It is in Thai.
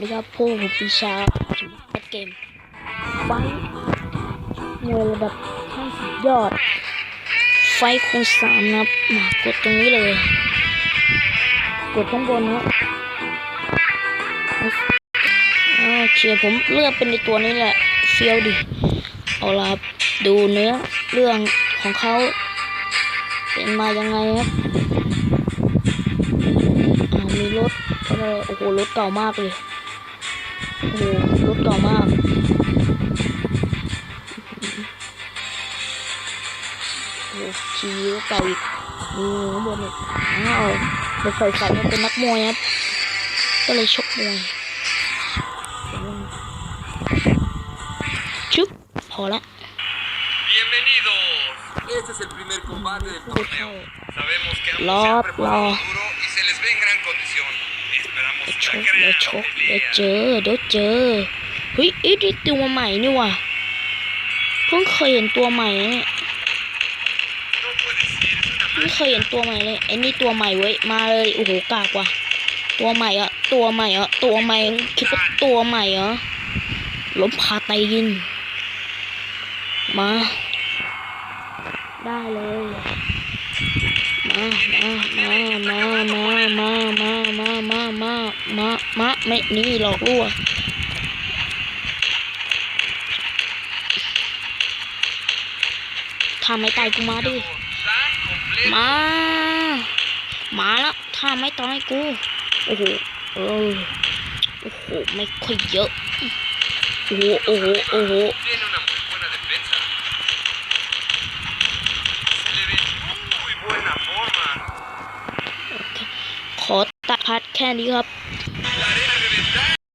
ดีครับพวกผมปีชาถึงอัดเกมไฟมวยระดับขั้นสุดยอด ไฟคูณสามนะมากดตรงนี้เลย กดข้างบนนะโอเคผมเลือกเป็นในตัวนี้แหละเฟี้ยวดิ เอาละดูเนื้อเรื่องของเขาเป็นมายังไงครับมีรถโอ้โหรถเก่ามากเลย โอ้โหรถเก่ามากโอ้โหขี่รถเก่าอีกมีข้างบนอีกอ้าวไปใส่ใส่มาเป็นนักมวยครับก็เลยชกมวยชึบพอละ Bienvenidos. Este es el primer combate del torneo. Sabemos que ambos Lo- se han preparado lo- duro y se les ve en gran condición. Esperamos เดี๋ยว ชกเดี๋ยวชกเดี๋ยวเจอเดี๋ยวเจอเฮ้ยไอ้นี่ตัวใหม่นี่ว่ะเพิ่งเคยเห็นตัวใหม่เนี่ยไม่เคยเห็นตัวใหม่เลยไอ้นี่ตัวใหม่เว้ยมาเลยโอ้โหกากว่ะตัวใหม่อะตัวใหม่อะตัวใหม่คิดว่าตัวใหม่เหรอล้มพาไตยินมา ได้เลย มามามามามามามามามามามาไม่นี่หลอกลวงทำไม่ตายกูมาดิมา มาแล้วถ้าไม่ตายกู โอ้โหเออโอ้โหไม่ค่อยเยอะ โอ้โหโอ้โหโอ้โห ตัดพัดแค่นี้ครับ